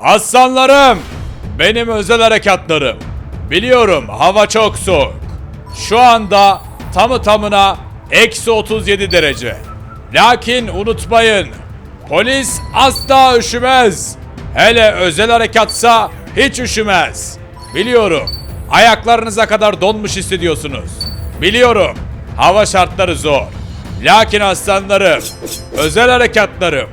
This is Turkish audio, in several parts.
Aslanlarım! Benim özel harekatlarım. Biliyorum hava çok soğuk. Şu anda tamı tamına eksi 37 derece. Lakin unutmayın polis asla üşümez. Hele özel harekatsa hiç üşümez. Biliyorum ayaklarınıza kadar donmuş hissediyorsunuz. Biliyorum hava şartları zor. Lakin aslanlarım, özel harekatlarım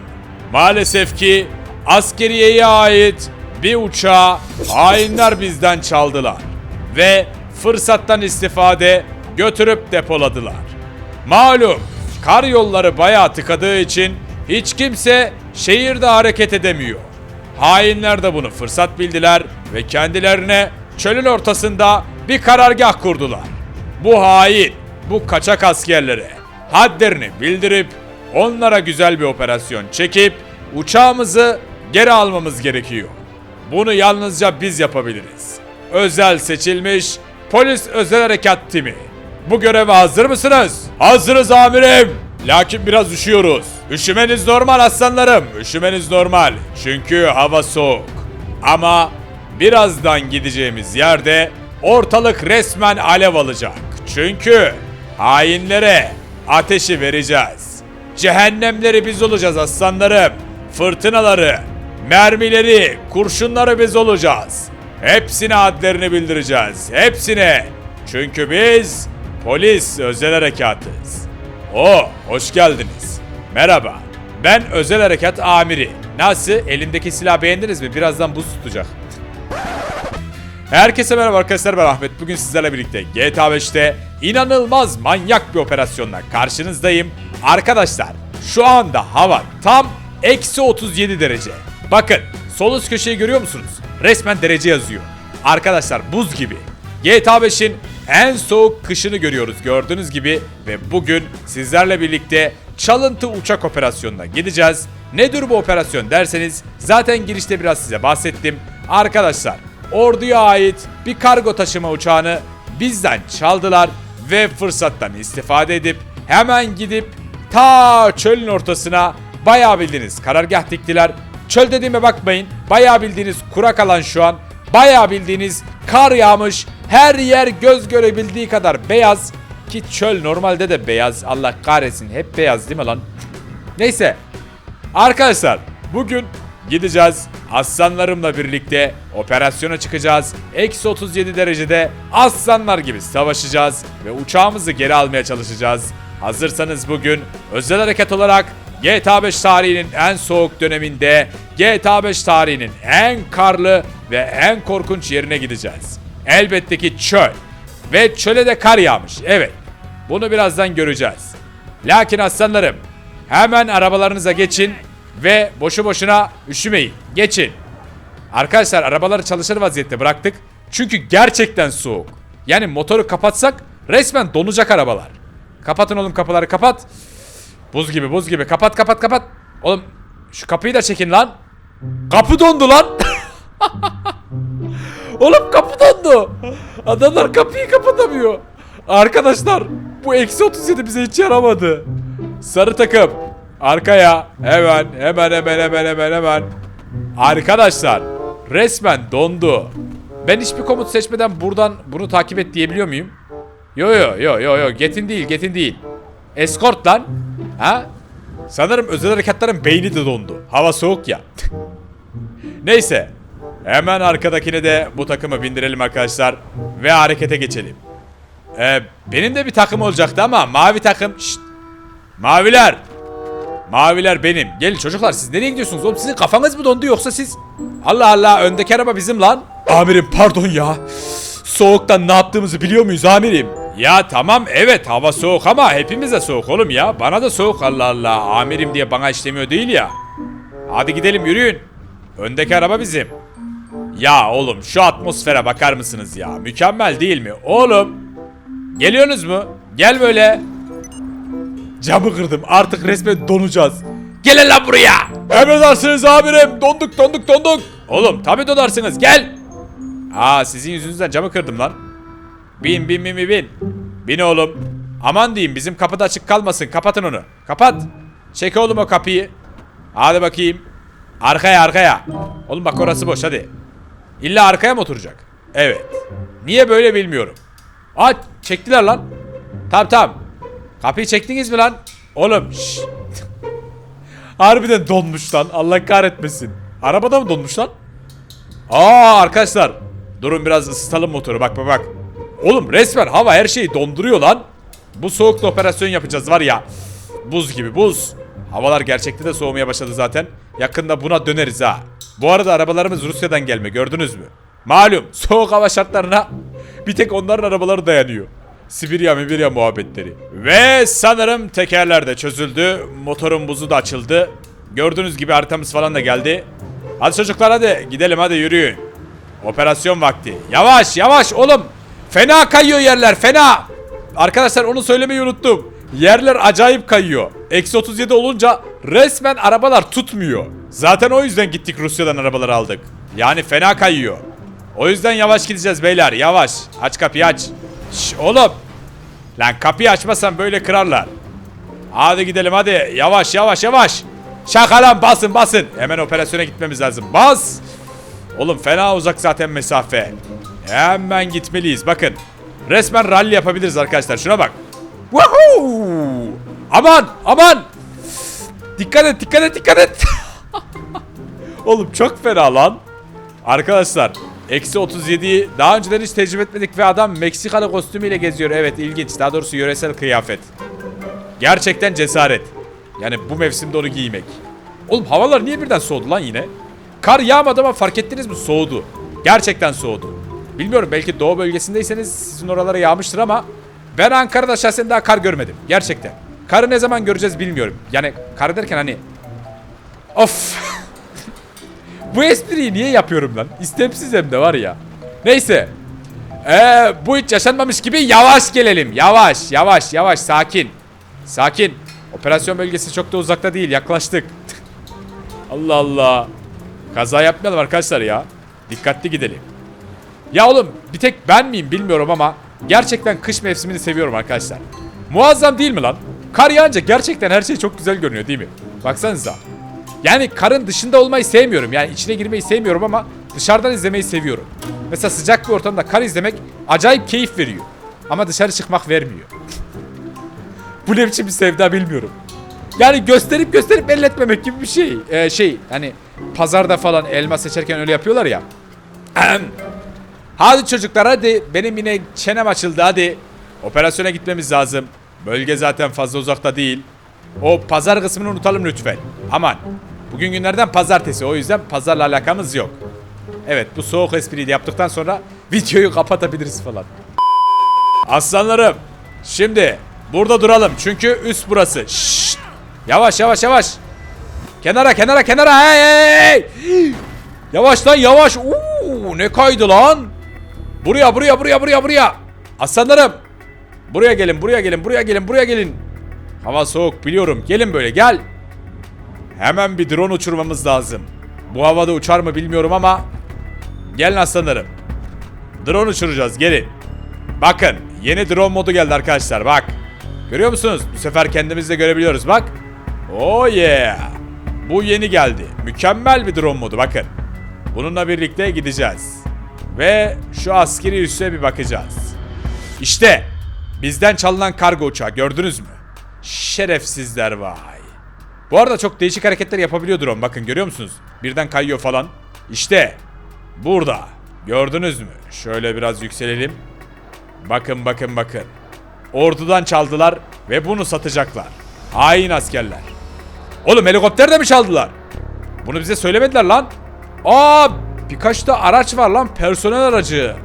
maalesef ki askeriyeye ait bir uçağı hainler bizden çaldılar ve fırsattan istifade götürüp depoladılar. Malum kar yolları bayağı tıkadığı için hiç kimse şehirde hareket edemiyor. Hainler de bunu fırsat bildiler ve kendilerine çölün ortasında bir karargah kurdular. Bu hain, bu kaçak askerlere hadlerini bildirip onlara güzel bir operasyon çekip uçağımızı geri almamız gerekiyor. Bunu yalnızca biz yapabiliriz. Özel seçilmiş polis özel harekat timi. Bu göreve hazır mısınız? Hazırız amirim. Lakin biraz üşüyoruz. Üşümeniz normal aslanlarım. Üşümeniz normal. Çünkü hava soğuk. Ama birazdan gideceğimiz yerde ortalık resmen alev alacak. Çünkü hainlere ateşi vereceğiz. Cehennemleri biz olacağız aslanlarım. Fırtınaları, mermileri, kurşunları biz olacağız. Hepsine adlerini bildireceğiz. Hepsine. Çünkü biz polis özel harekatız. O, hoş geldiniz. Merhaba. Ben özel harekat amiri. Nasıl? Elimdeki silah beğendiniz mi? Birazdan buz tutacak. Herkese merhaba arkadaşlar ben Ahmet. Bugün sizlerle birlikte GTA 5'te inanılmaz manyak bir operasyonla karşınızdayım. Arkadaşlar şu anda hava tam eksi 37 derece. Bakın sol üst köşeyi görüyor musunuz? Resmen derece yazıyor. Arkadaşlar buz gibi. GTA 5'in en soğuk kışını görüyoruz gördüğünüz gibi ve bugün sizlerle birlikte çalıntı uçak operasyonuna gideceğiz. Nedir bu operasyon derseniz zaten girişte biraz size bahsettim. Arkadaşlar orduya ait bir kargo taşıma uçağını bizden çaldılar ve fırsattan istifade edip hemen gidip ta çölün ortasına bayağı bildiğiniz karargah diktiler. Çöl dediğime bakmayın bayağı bildiğiniz kurak alan şu an bayağı bildiğiniz kar yağmış her yer göz görebildiği kadar beyaz ki çöl normalde de beyaz Allah kahretsin hep beyaz değil mi lan? Neyse Arkadaşlar bugün gideceğiz. Aslanlarımla birlikte operasyona çıkacağız. Eksi 37 derecede aslanlar gibi savaşacağız ve uçağımızı geri almaya çalışacağız. Hazırsanız bugün özel hareket olarak GTA 5 tarihinin en soğuk döneminde GTA 5 tarihinin en karlı ve en korkunç yerine gideceğiz. Elbette ki çöl. Ve çöle de kar yağmış. Evet. Bunu birazdan göreceğiz. Lakin aslanlarım Hemen arabalarınıza geçin ve boşu boşuna üşümeyin. Geçin. Arkadaşlar arabaları çalışır vaziyette bıraktık. Çünkü gerçekten soğuk. Yani motoru kapatsak resmen donacak arabalar. Kapatın oğlum kapıları kapat. Buz gibi buz gibi kapat kapat kapat. Oğlum şu kapıyı da çekin lan. Kapı dondu lan. Oğlum kapı dondu. Adamlar kapıyı kapatamıyor. Arkadaşlar bu eksi 37 bize hiç yaramadı. Sarı takım. Arkaya. Hemen hemen hemen hemen hemen hemen. Arkadaşlar resmen dondu. Ben hiçbir komut seçmeden buradan bunu takip et diyebiliyor muyum? Yo yo yo yo yo getin değil getin değil. Escort lan. Ha? Sanırım özel harekatların beyni de dondu. Hava soğuk ya. Neyse. Hemen arkadakine de bu takımı bindirelim arkadaşlar. Ve harekete geçelim. Ee, benim de bir takım olacaktı ama mavi takım... Şşt. Maviler. Maviler benim. Gelin çocuklar siz nereye gidiyorsunuz oğlum? Sizin kafanız mı dondu yoksa siz? Allah Allah öndeki araba bizim lan. Amirim pardon ya. Soğuktan ne yaptığımızı biliyor muyuz amirim? Ya tamam evet hava soğuk ama hepimize soğuk oğlum ya. Bana da soğuk Allah Allah. Amirim diye bana işlemiyor değil ya. Hadi gidelim yürüyün. Öndeki araba bizim. Ya oğlum şu atmosfere bakar mısınız ya? Mükemmel değil mi? Oğlum. Geliyorsunuz mu? Gel böyle. Camı kırdım. Artık resmen donacağız. Gelin lan buraya. Emredersiniz amirim. Donduk donduk donduk. Oğlum tabi donarsınız. Gel. Aa sizin yüzünüzden camı kırdım lan. Bin bin bin bin bin. Bin oğlum. Aman diyeyim bizim kapıda açık kalmasın. Kapatın onu. Kapat. Çek oğlum o kapıyı. Hadi bakayım. Arkaya arkaya. Oğlum bak orası boş hadi. İlla arkaya mı oturacak? Evet. Niye böyle bilmiyorum. Aa çektiler lan. Tamam tamam. Kapıyı çektiniz mi lan? Oğlum şşş. Harbiden donmuş lan. Allah kahretmesin. Arabada mı donmuş lan? Aa arkadaşlar. Durun biraz ısıtalım motoru. Bak bak bak. Oğlum resmen hava her şeyi donduruyor lan. Bu soğukta operasyon yapacağız var ya. Buz gibi buz. Havalar gerçekte de soğumaya başladı zaten. Yakında buna döneriz ha. Bu arada arabalarımız Rusya'dan gelme gördünüz mü? Malum soğuk hava şartlarına bir tek onların arabaları dayanıyor. Sibirya Mibirya muhabbetleri. Ve sanırım tekerler de çözüldü. Motorun buzu da açıldı. Gördüğünüz gibi haritamız falan da geldi. Hadi çocuklar hadi gidelim hadi yürüyün. Operasyon vakti. Yavaş yavaş oğlum. Fena kayıyor yerler fena. Arkadaşlar onu söylemeyi unuttum. Yerler acayip kayıyor. Eksi 37 olunca resmen arabalar tutmuyor. Zaten o yüzden gittik Rusya'dan arabaları aldık. Yani fena kayıyor. O yüzden yavaş gideceğiz beyler yavaş. Aç kapıyı aç. Şş, oğlum. Lan kapıyı açmasan böyle kırarlar. Hadi gidelim hadi. Yavaş yavaş yavaş. Şaka lan basın basın. Hemen operasyona gitmemiz lazım. Bas. Oğlum fena uzak zaten mesafe. Hemen gitmeliyiz. Bakın. Resmen rally yapabiliriz arkadaşlar. Şuna bak. Woohoo! Aman aman. Dikkat et dikkat et dikkat et. Oğlum çok fena lan. Arkadaşlar Eksi 37'yi daha önceden hiç tecrübe etmedik ve adam Meksikalı kostümüyle geziyor. Evet ilginç. Daha doğrusu yöresel kıyafet. Gerçekten cesaret. Yani bu mevsimde onu giymek. Oğlum havalar niye birden soğudu lan yine? Kar yağmadı ama fark ettiniz mi? Soğudu. Gerçekten soğudu. Bilmiyorum belki doğu bölgesindeyseniz sizin oralara yağmıştır ama ben Ankara'da şahsen daha kar görmedim. Gerçekten. Karı ne zaman göreceğiz bilmiyorum. Yani kar derken hani Of. bu espriyi niye yapıyorum lan? İstemsiz hem de var ya. Neyse. Ee, bu hiç yaşanmamış gibi yavaş gelelim. Yavaş, yavaş, yavaş, sakin. Sakin. Operasyon bölgesi çok da uzakta değil. Yaklaştık. Allah Allah. Kaza yapmayalım arkadaşlar ya. Dikkatli gidelim. Ya oğlum bir tek ben miyim bilmiyorum ama gerçekten kış mevsimini seviyorum arkadaşlar. Muazzam değil mi lan? Kar yağınca gerçekten her şey çok güzel görünüyor değil mi? Baksanıza. Yani karın dışında olmayı sevmiyorum. Yani içine girmeyi sevmiyorum ama dışarıdan izlemeyi seviyorum. Mesela sıcak bir ortamda kar izlemek acayip keyif veriyor. Ama dışarı çıkmak vermiyor. Bu ne biçim bir sevda bilmiyorum. Yani gösterip gösterip elletmemek gibi bir şey. Ee, şey hani pazarda falan elma seçerken öyle yapıyorlar ya. Hadi çocuklar hadi. Benim yine çenem açıldı hadi. Operasyona gitmemiz lazım. Bölge zaten fazla uzakta değil. O pazar kısmını unutalım lütfen. Aman. Bugün günlerden pazartesi. O yüzden pazarla alakamız yok. Evet bu soğuk espriyi de yaptıktan sonra videoyu kapatabiliriz falan. Aslanlarım. Şimdi burada duralım. Çünkü üst burası. Şşt. Yavaş yavaş yavaş. Kenara kenara kenara. Hey, hey. Yavaş lan yavaş. Oo, ne kaydı lan? Buraya buraya buraya buraya buraya. Aslanlarım. Buraya gelin buraya gelin buraya gelin buraya gelin. Hava soğuk biliyorum. Gelin böyle gel. Hemen bir drone uçurmamız lazım. Bu havada uçar mı bilmiyorum ama gelin aslanlarım. Drone uçuracağız gelin. Bakın yeni drone modu geldi arkadaşlar bak. Görüyor musunuz? Bu sefer kendimiz de görebiliyoruz bak. Oh yeah. Bu yeni geldi. Mükemmel bir drone modu bakın. Bununla birlikte gideceğiz. Ve şu askeri üsse bir bakacağız. İşte bizden çalınan kargo uçağı gördünüz mü? Şerefsizler vay. Bu arada çok değişik hareketler yapabiliyor drone bakın görüyor musunuz? Birden kayıyor falan. İşte burada. Gördünüz mü? Şöyle biraz yükselelim. Bakın bakın bakın. Ordudan çaldılar ve bunu satacaklar. Hain askerler. Oğlum helikopter de mi çaldılar? Bunu bize söylemediler lan. Aa birkaç da araç var lan personel aracı.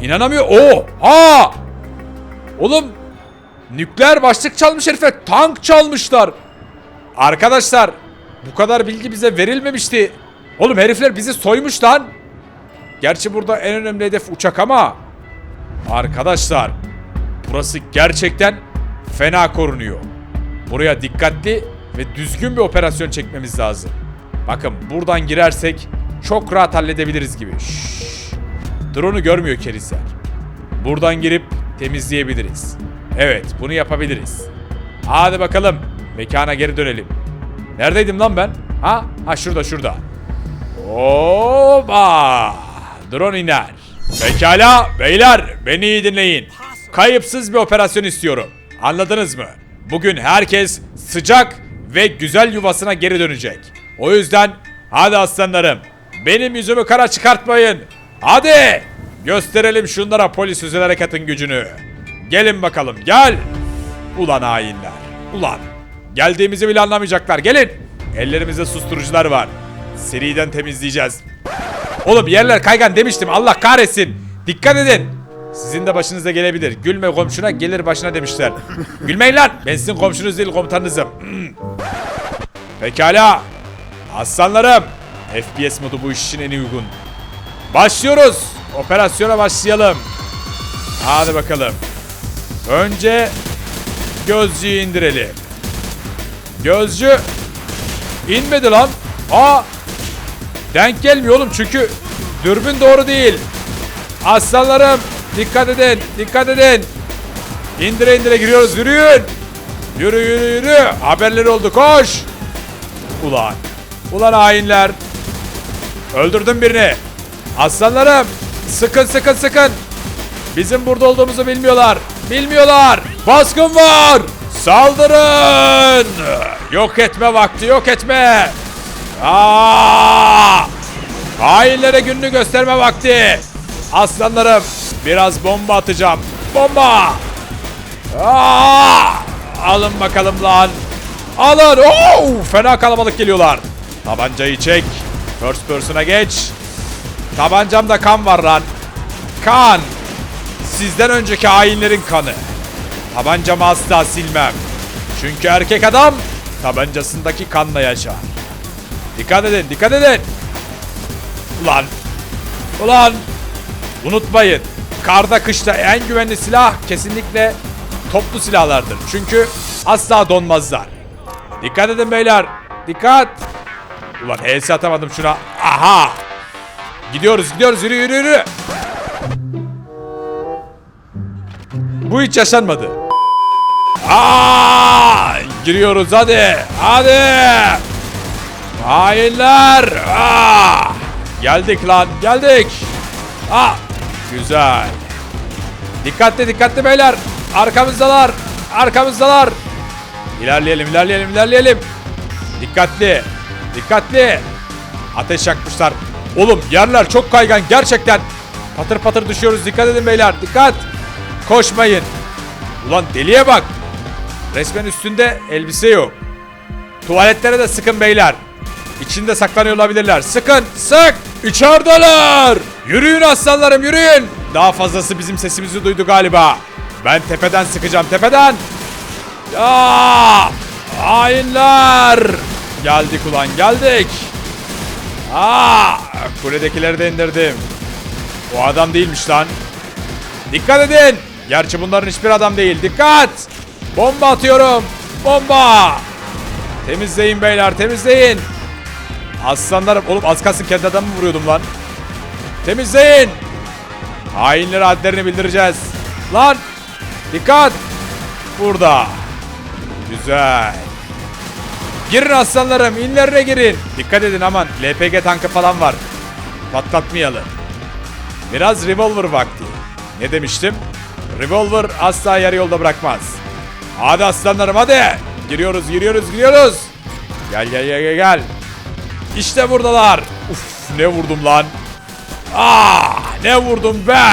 İnanamıyor. Oo! Ha! Oğlum nükleer başlık çalmış herifler. Tank çalmışlar. Arkadaşlar bu kadar bilgi bize verilmemişti. Oğlum herifler bizi soymuş lan. Gerçi burada en önemli hedef uçak ama Arkadaşlar burası gerçekten fena korunuyor. Buraya dikkatli ve düzgün bir operasyon çekmemiz lazım. Bakın buradan girersek çok rahat halledebiliriz gibi. Şşş. Drone'u görmüyor kerizler. Buradan girip temizleyebiliriz. Evet bunu yapabiliriz. Hadi bakalım mekana geri dönelim. Neredeydim lan ben? Ha? Ha şurada şurada. Oba! Drone iner. Pekala beyler beni iyi dinleyin. Kayıpsız bir operasyon istiyorum. Anladınız mı? Bugün herkes sıcak ve güzel yuvasına geri dönecek. O yüzden hadi aslanlarım benim yüzümü kara çıkartmayın. Hadi gösterelim şunlara polis özel harekatın gücünü. Gelin bakalım gel. Ulan hainler. Ulan. Geldiğimizi bile anlamayacaklar. Gelin. Ellerimizde susturucular var. Seriden temizleyeceğiz. Oğlum yerler kaygan demiştim. Allah kahretsin. Dikkat edin. Sizin de başınıza gelebilir. Gülme komşuna gelir başına demişler. Gülmeyin lan. Ben sizin komşunuz değil komutanınızım. Pekala. Aslanlarım. FPS modu bu iş için en uygun. Başlıyoruz. Operasyona başlayalım. Hadi bakalım. Önce gözcüyü indirelim. Gözcü inmedi lan. Aa denk gelmiyor oğlum çünkü dürbün doğru değil. Aslanlarım dikkat edin dikkat edin. İndire indire giriyoruz yürüyün. Yürü yürü yürü. Haberleri oldu koş. Ulan. Ulan hainler. Öldürdüm birini. Aslanlarım sıkın sıkın sıkın. Bizim burada olduğumuzu bilmiyorlar. Bilmiyorlar. Baskın var. Saldırın. Yok etme vakti yok etme. Aa! Hainlere gününü gösterme vakti. Aslanlarım biraz bomba atacağım. Bomba. Aa! Alın bakalım lan. Alın. Oo! Fena kalabalık geliyorlar. Tabancayı çek. First person'a geç. Tabancamda kan var lan. Kan. Sizden önceki hainlerin kanı. Tabancamı asla silmem. Çünkü erkek adam tabancasındaki kanla yaşar. Dikkat edin, dikkat edin. Ulan. Ulan. Unutmayın. Karda kışta en güvenli silah kesinlikle toplu silahlardır. Çünkü asla donmazlar. Dikkat edin beyler. Dikkat. Ulan HS atamadım şuna. Aha. Gidiyoruz gidiyoruz yürü yürü yürü. Bu hiç yaşanmadı. Aa! Giriyoruz hadi. Hadi. Hainler. Aa! Geldik lan geldik. Aa! Güzel. Dikkatli dikkatli beyler. Arkamızdalar. Arkamızdalar. İlerleyelim ilerleyelim ilerleyelim. Dikkatli. Dikkatli. Ateş yakmışlar. Oğlum yerler çok kaygan gerçekten. Patır patır düşüyoruz. Dikkat edin beyler. Dikkat. Koşmayın. Ulan deliye bak. Resmen üstünde elbise yok. Tuvaletlere de sıkın beyler. İçinde saklanıyor olabilirler. Sıkın, sık. İçerideler. Yürüyün aslanlarım, yürüyün. Daha fazlası bizim sesimizi duydu galiba. Ben tepeden sıkacağım, tepeden. Ya! Hainler. Geldik ulan, geldik. Aa! Kuledekileri de indirdim. O adam değilmiş lan. Dikkat edin. Gerçi bunların hiçbir adam değil. Dikkat. Bomba atıyorum. Bomba. Temizleyin beyler temizleyin. Aslanlarım. Oğlum az kalsın kendi adamı vuruyordum lan. Temizleyin. Hainlere adlerini bildireceğiz. Lan. Dikkat. Burada. Güzel. Girin aslanlarım. inlerine girin. Dikkat edin aman. LPG tankı falan var. Patlatmayalım. Biraz revolver vakti. Ne demiştim? Revolver asla yarı yolda bırakmaz. Hadi aslanlarım hadi. Giriyoruz giriyoruz giriyoruz. Gel gel gel gel gel. İşte buradalar. Uf ne vurdum lan. Ah ne vurdum be.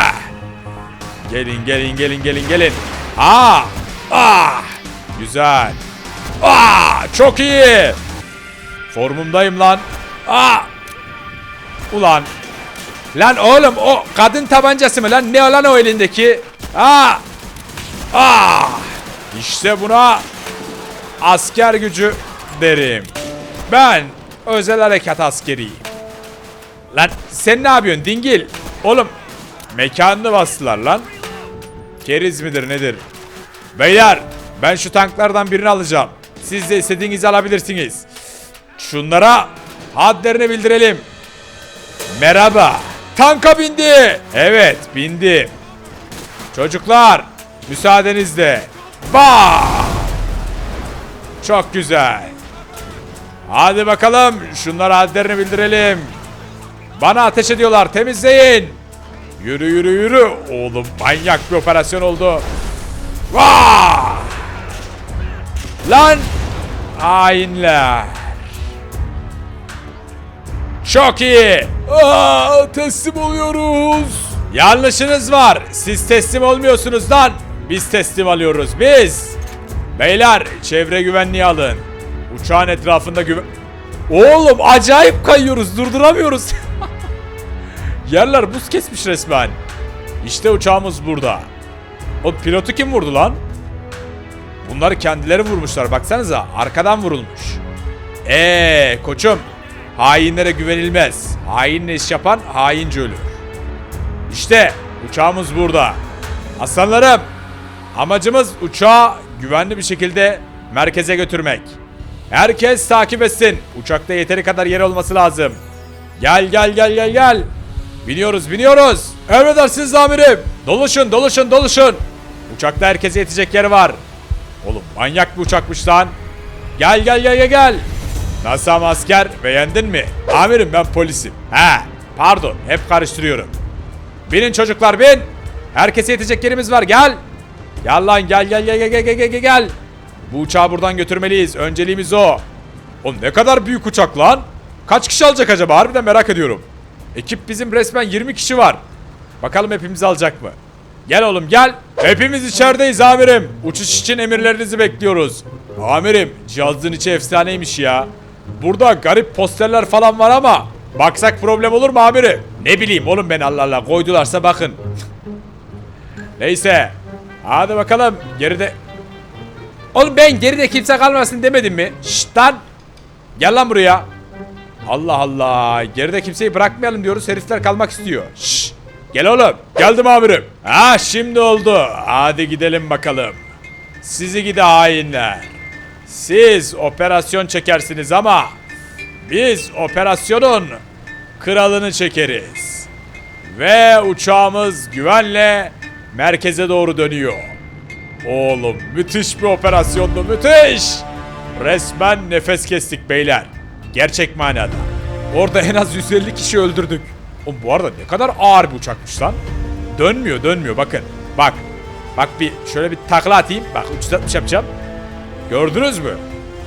Gelin gelin gelin gelin gelin. Ah ah güzel. Ah çok iyi. Formumdayım lan. Ah Ulan Lan oğlum o kadın tabancası mı lan? Ne lan o elindeki? Aa! Aa! İşte buna asker gücü derim. Ben özel harekat askeriyim. Lan sen ne yapıyorsun dingil? Oğlum mekanını bastılar lan. Keriz midir nedir? Beyler ben şu tanklardan birini alacağım. Siz de istediğinizi alabilirsiniz. Şunlara hadlerini bildirelim. Merhaba. Tanka bindi. Evet bindi. Çocuklar müsaadenizle. Bah! Çok güzel. Hadi bakalım şunlara hallerini bildirelim. Bana ateş ediyorlar temizleyin. Yürü yürü yürü. Oğlum manyak bir operasyon oldu. Vaa! Lan hainler. Çok iyi. Aa, teslim oluyoruz. Yanlışınız var. Siz teslim olmuyorsunuz lan. Biz teslim alıyoruz. Biz. Beyler çevre güvenliği alın. Uçağın etrafında güven... Oğlum acayip kayıyoruz. Durduramıyoruz. Yerler buz kesmiş resmen. İşte uçağımız burada. O pilotu kim vurdu lan? Bunları kendileri vurmuşlar baksanıza. Arkadan vurulmuş. Eee koçum. Hainlere güvenilmez. Hainle iş yapan haince ölür. İşte uçağımız burada. Aslanlarım. Amacımız uçağı güvenli bir şekilde merkeze götürmek. Herkes takip etsin. Uçakta yeteri kadar yer olması lazım. Gel gel gel gel gel. Biniyoruz biniyoruz. Emredersiniz amirim. Doluşun doluşun doluşun. Uçakta herkese yetecek yer var. Oğlum manyak bir uçakmış lan. Gel gel gel gel gel. Asker beğendin mi? Amirim ben polisim. He pardon hep karıştırıyorum. Binin çocuklar bin. Herkese yetecek yerimiz var gel. Gel lan gel gel gel gel gel gel gel. Bu uçağı buradan götürmeliyiz. Önceliğimiz o. Oğlum ne kadar büyük uçak lan. Kaç kişi alacak acaba? Harbiden merak ediyorum. Ekip bizim resmen 20 kişi var. Bakalım hepimizi alacak mı? Gel oğlum gel. Hepimiz içerideyiz amirim. Uçuş için emirlerinizi bekliyoruz. Amirim cihazın içi efsaneymiş ya. Burada garip posterler falan var ama baksak problem olur mu amirim? Ne bileyim oğlum ben Allah Allah koydularsa bakın. Neyse. Hadi bakalım geride... Oğlum ben geride kimse kalmasın demedim mi? Şşt lan. Gel lan buraya. Allah Allah. Geride kimseyi bırakmayalım diyoruz. Herifler kalmak istiyor. Şşş. Gel oğlum. Geldim amirim. Ha şimdi oldu. Hadi gidelim bakalım. Sizi gide hainler. Siz operasyon çekersiniz ama biz operasyonun kralını çekeriz. Ve uçağımız güvenle merkeze doğru dönüyor. Oğlum müthiş bir operasyondu müthiş. Resmen nefes kestik beyler. Gerçek manada. Orada en az 150 kişi öldürdük. Oğlum bu arada ne kadar ağır bir uçakmış lan. Dönmüyor dönmüyor bakın. Bak. Bak bir şöyle bir takla atayım. Bak 360 yapacağım. Gördünüz mü?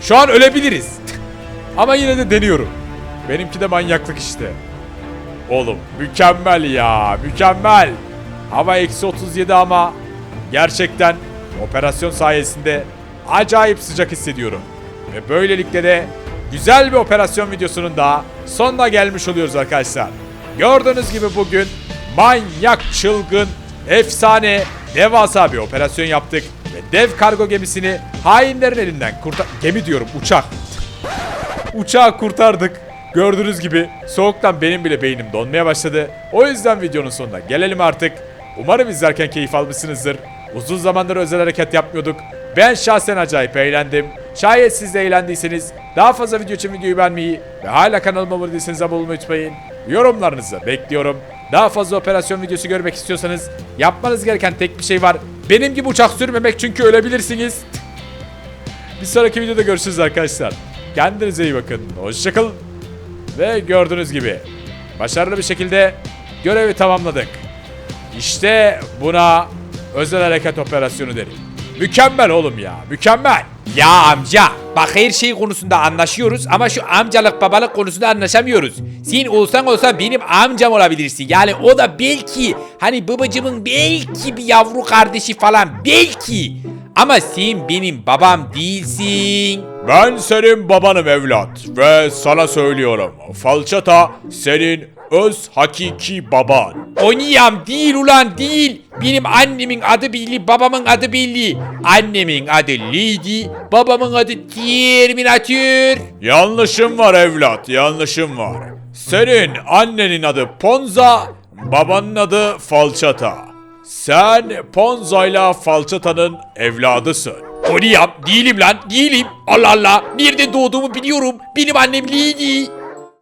Şu an ölebiliriz. Ama yine de deniyorum. Benimki de manyaklık işte. Oğlum mükemmel ya mükemmel. Hava eksi 37 ama gerçekten operasyon sayesinde acayip sıcak hissediyorum. Ve böylelikle de güzel bir operasyon videosunun daha sonuna gelmiş oluyoruz arkadaşlar. Gördüğünüz gibi bugün manyak çılgın efsane devasa bir operasyon yaptık. Ve dev kargo gemisini hainlerin elinden kurtar... Gemi diyorum uçak. Uçağı kurtardık. Gördüğünüz gibi soğuktan benim bile beynim donmaya başladı. O yüzden videonun sonuna gelelim artık. Umarım izlerken keyif almışsınızdır. Uzun zamandır özel hareket yapmıyorduk. Ben şahsen acayip eğlendim. Şayet siz de eğlendiyseniz daha fazla video için videoyu beğenmeyi ve hala kanalıma abone değilseniz abone olmayı unutmayın. Yorumlarınızı bekliyorum. Daha fazla operasyon videosu görmek istiyorsanız yapmanız gereken tek bir şey var. Benim gibi uçak sürmemek çünkü ölebilirsiniz. Bir sonraki videoda görüşürüz arkadaşlar. Kendinize iyi bakın. Hoşçakalın. Ve gördüğünüz gibi başarılı bir şekilde görevi tamamladık. İşte buna özel harekat operasyonu derim. Mükemmel oğlum ya. Mükemmel. Ya amca bak her şey konusunda anlaşıyoruz ama şu amcalık babalık konusunda anlaşamıyoruz. Sen olsan olsa benim amcam olabilirsin. Yani o da belki hani babacımın belki bir yavru kardeşi falan belki. Ama sen benim babam değilsin. Ben senin babanım evlat ve sana söylüyorum. Falçata senin öz hakiki baban. Oniyam değil ulan değil. Benim annemin adı belli, babamın adı belli. Annemin adı Lady, babamın adı Terminator. Yanlışım var evlat, yanlışım var. Senin annenin adı Ponza, babanın adı Falçata. Sen Ponza'yla Falçata'nın evladısın. Oniyam değilim lan değilim. Allah Allah nerede doğduğumu biliyorum. Benim annem Lady.